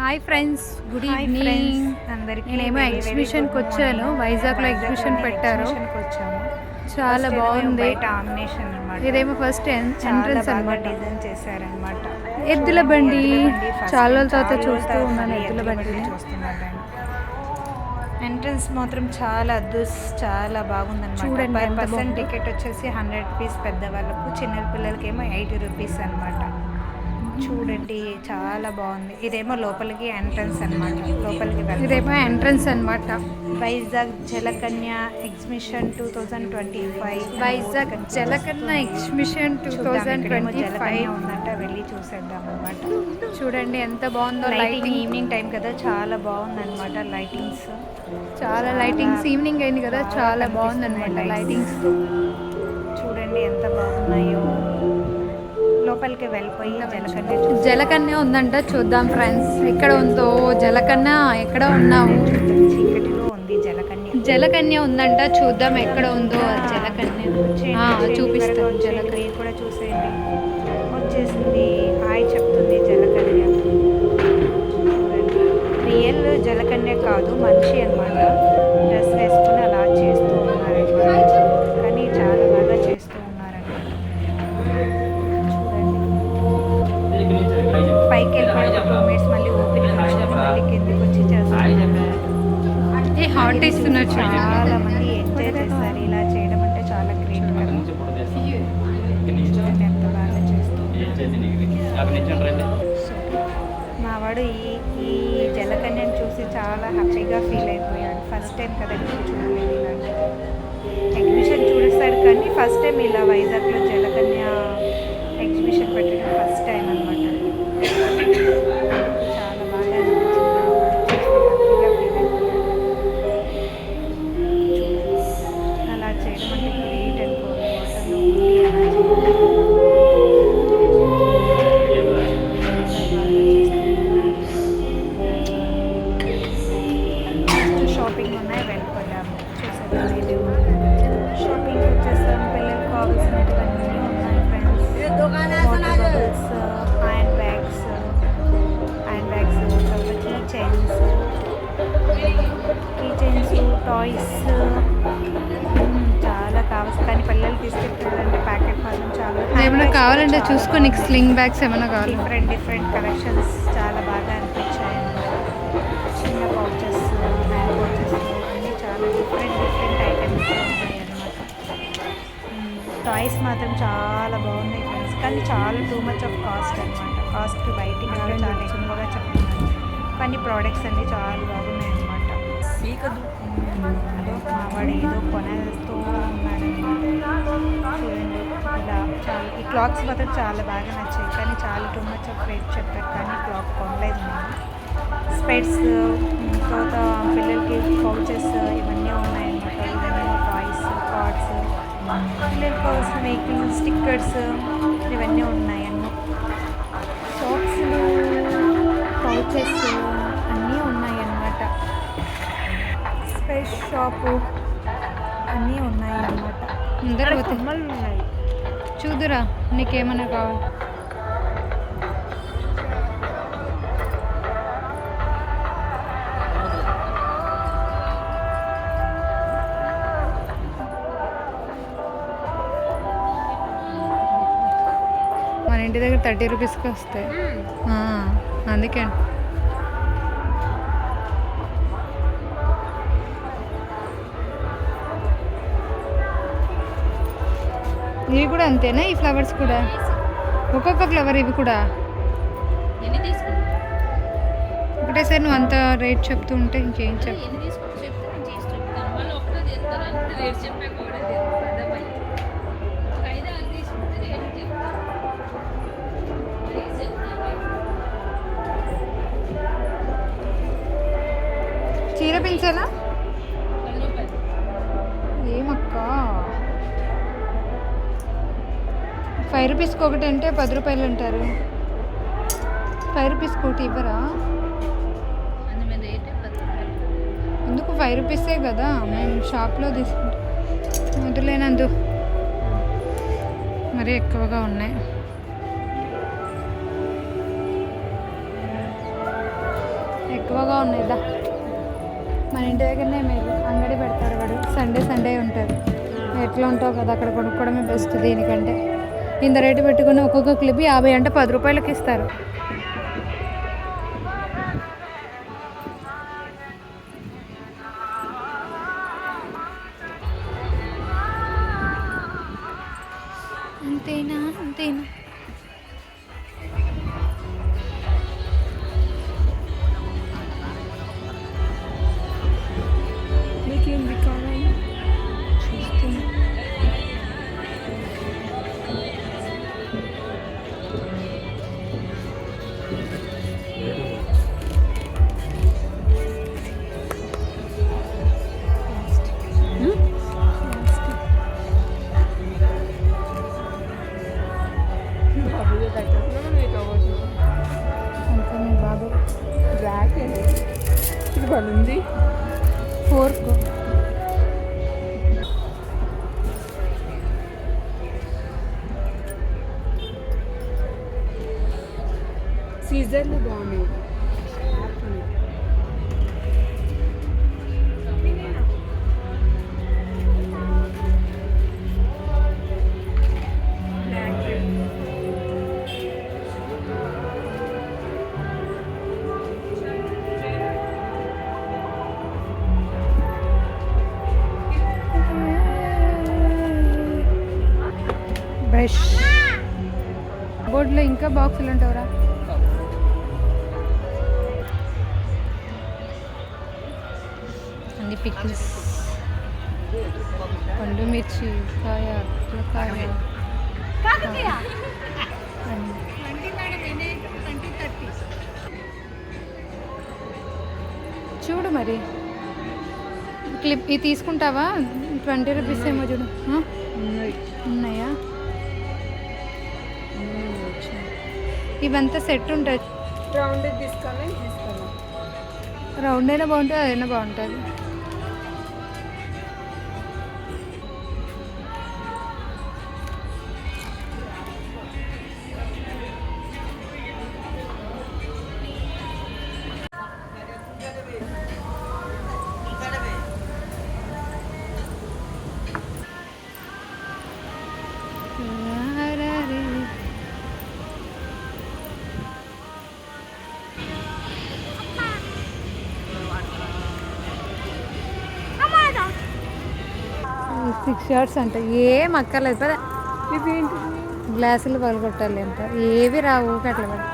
Hi friends good evening. అందరికీ నేనేమో ఎగ్జిబిషన్కి వచ్చాను. వైజాగ్లో వైజాగ్లో ఎగ్జిబిషన్ పెట్టారు. చాలా బాగుంది. ఆమినేషన్ ఇదేమో ఫస్ట్ ఎంట్రన్స్ అనమాట డిజైన్ చేశారన్నమాట. ఎద్దుల బండి. చాలా రోజుల తర్వాత చూస్తూ ఉన్నాను ఎద్దుల బండిని. చూస్తున్నాను ఎంట్రన్స్ మాత్రం చాలా అద్దుస్ చాలా బాగుందన్నమాట. చూడండి పర్ పర్సన్. టికెట్ వచ్చేసి హండ్రెడ్ రూపీస్ పెద్దవాళ్ళకు చిన్న పిల్లలకేమో ఎయిటీ రూపీస్ అన్నమాట. చూడండి చాలా బాగుంది. ఇదేమో లోపలికి ఎంట్రన్స్ అన్నమాట. లోపలికి ఇదేమో ఎంట్రన్స్ అనమాట Vizag Jalakanya exhibition two thousand twenty five Vizag Jalakanya exhibition two thousand twenty Jalakanya five ఉందంట వెళ్ళి చూసేద్దాం అనమాట చూడండి ఎంత బాగుందో లైటింగ్ లైటింగ్ ఈవినింగ్ టైం కదా చాలా బాగుంది అనమాట లైటింగ్స్ చాలా లైటింగ్స్ ఈవినింగ్ అయింది కదా చాలా బాగుంది అనమాట లైటింగ్స్ చూడండి ఎంత బాగున్నాయో. లోపలికి వెళ్ళిపోయి జలకన్య జలకన్య ఉందంట చూద్దాం ఫ్రెండ్స్. ఎక్కడ ఉందో జలకన్య ఎక్కడ ఉన్నావు? చీకటిలో ఉంది జలకన్య. జలకన్య ఉందంట చూద్దాం ఎక్కడ ఉందో జలకన్య. చూపిస్తాను వచ్చేయండి, జలకన్య. కూడా చూసేయండి. వచ్చేసింది. హాయ్ చెప్తుంది జలకన్య. రియల్ జలకన్య కాదు మనిషి అన్నమాట. డ్రెస్ వేసుకుని హాట్ ఇస్తున్నారు చాలా మంది. ఎంజాయ్ చేస్తారు ఇలా చేయడం అంటే చాలా గ్రేట్ కదా. ఎంత బాగా చేస్తుంది మా వాడు ఈ ఈ జలకన్యను చూసి చాలా హ్యాపీగా ఫీల్ అయిపోయాడు. ఫస్ట్ టైం కదా ఎప్పుడు చూడలేదు ఇలాంటి ఎగ్జిబిషన్ చూపిస్తాడు కానీ ఫస్ట్ టైం ఇలా వైజాగ్లో జలకన్య ఎగ్జిబిషన్ పెట్టడం ఫస్ట్ టైం అనమాట పిల్లలకు కావాల్సినటువన్నీ ఉన్నాయి friends hand bags hand bags తర్వాత key chains key chains toys చాలా కావాల్సి కానీ పిల్లలు తీసుకెళ్ళాలంటే ప్యాకెట్ మాత్రం చాలా ఏమైనా కావాలంటే చూసుకో నీకు స్లింగ్ బ్యాగ్స్ ఏమైనా కావాలి డిఫరెంట్ డిఫరెంట్ కలెక్షన్స్ టాయ్స్ మాత్రం చాలా బాగున్నాయి ఫ్రెండ్స్ కానీ చాలా టూ మచ్ ఆఫ్ కాస్ట్ అనమాట కాస్ట్ బయటికి కూడా చాలా ఎక్కువగా చెప్తున్నాను కానీ ప్రోడక్ట్స్ అన్నీ చాలా బాగున్నాయి అనమాట అదో మా వాడు ఏదో కొనేస్తూ ఉన్నాడనమాట చూడండి. ఇలా చాలా ఈ క్లాత్స్ మాత్రం చాలా బాగా నచ్చాయి. కానీ చాలా టూ మచ్ ఆఫ్ రేట్ చెప్పారు. కానీ క్లాత్ కొనలేదు నేను. స్పెట్స్ తర్వాత పిల్లలకి పౌచెస్ ఇవన్నీ కార్డ్స్ కావాల్సిన వెహికల్ స్టిక్కర్స్ ఇవన్నీ ఉన్నాయి అన్నీ. సాక్స్లు పౌచెస్ అన్నీ ఉన్నాయి అన్నమాట. స్పెస్ షాపు అన్నీ ఉన్నాయి అన్నమాట. కమ్మలు ఉన్నాయి చూదురా నీకేమైనా కావాలి? మన ఇంటి దగ్గర థర్టీ రూపీస్కి వస్తాయి. అందుకే. ఇవి కూడా అంతేనా? ఈ ఫ్లవర్స్ కూడా? ఒక్కొక్క ఫ్లవర్ ఇవి కూడా? తీసుకుంటావు ఒకటేసారి నువ్వు అంత రేట్ చెప్తూ ఉంటే ఇంకేం చెప్తాను. చీర పెంచాలా ఏమక్క? ఫైవ్ రూపీస్కి ఒకటి అంటే పది రూపాయలు అంటారు. ఫైవ్ రూపీస్కి ఒకటి ఇవ్వరా? ఎందుకు ఫైవ్ రూపీసే కదా? మేము షాప్లో తీసుకుంటాం వదిలేనందు మరీ ఎక్కువగా ఉన్నాయి. ఎక్కువగా ఉన్నాయి దా. మన ఇంటి దగ్గరనే మీరు అంగడి పెడతారు వాడు. సండే సండే ఉంటుంది ఎట్లా ఉంటావు కదా అక్కడ కొనుక్కోవడమే బెస్ట్ దీనికంటే. ఇంత రేటు పెట్టుకుని ఒక్కొక్క క్లిప్ యాభై అంటే పది రూపాయలకి ఇస్తారు. ఇది ఉంది. Fork brush. బోర్డులో ఇంకా బాక్సులు ఉంటావురా అన్ని పిక్కిల్స్ పండు మిర్చి కాయ కాయ చూడు మరి. క్లిప్ ఇది తీసుకుంటావా? ట్వంటీ రూపీస్ ఏమో చూడు. ఉన్నాయా? ఇవంతా సెట్ ఉంటుంది. రౌండ్ తీసుకోవాలి తీసుకోవాలి రౌండ్ అయినా బాగుంటుంది అదైనా బాగుంటుంది. సిక్స్ షార్ట్స్ అంట. ఏం అక్కర్లేదు. పద గ్లాసులు పగలగొట్టాలి అంట. ఏవి రావు అట్లా పడి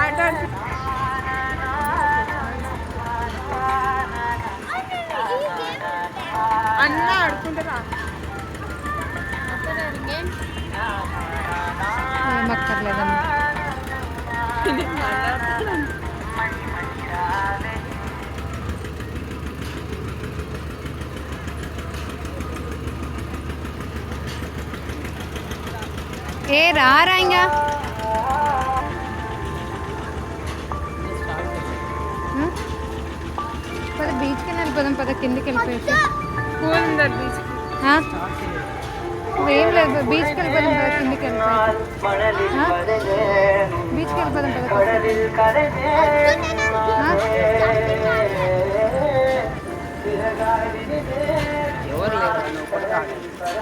ఆట ఏ రారా ఇంకా? పద బీచ్కి వెళ్ళిపోదాం పద కిందికి వెళ్ళిపోయి ఉందా బీచ్ ఏం లేదు బీచ్కి వెళ్ళిపోదాం పద కిందికి వెళ్ళిపోయి. బీచ్కి వెళ్ళిపోదాం పద?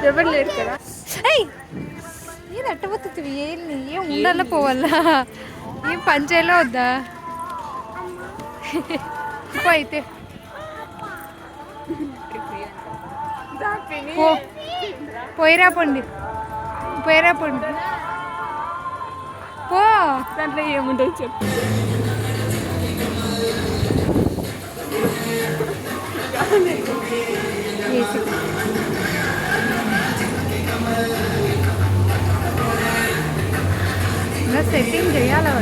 ఎవరు లేరు? కదా? ఏది అట్టబోతుంది ఏం ఉండాలా పోవాలా? ఏం పంచేలా వద్దా? పో అయితే. పిని పో. పోయిరా పండి. పోయిరా పండి. పో. దాంట్లో ఏముంటుంది చెప్పు. ఏసీ. సెట్టింగ్ చేయాలి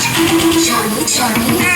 Johnny, Johnny.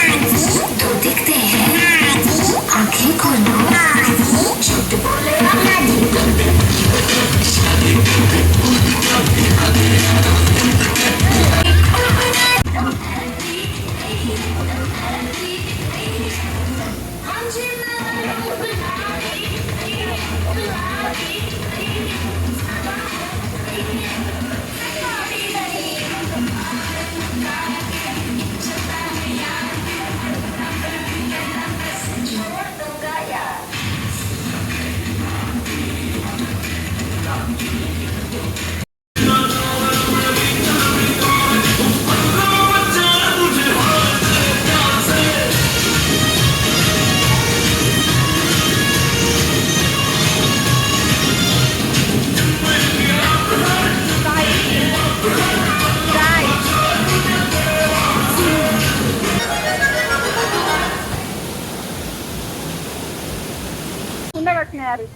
Yes.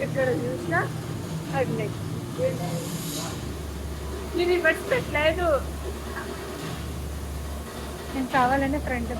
If you're I've made. నేను పెట్టలేదు. నేను కావాలంటే ఫ్రంట్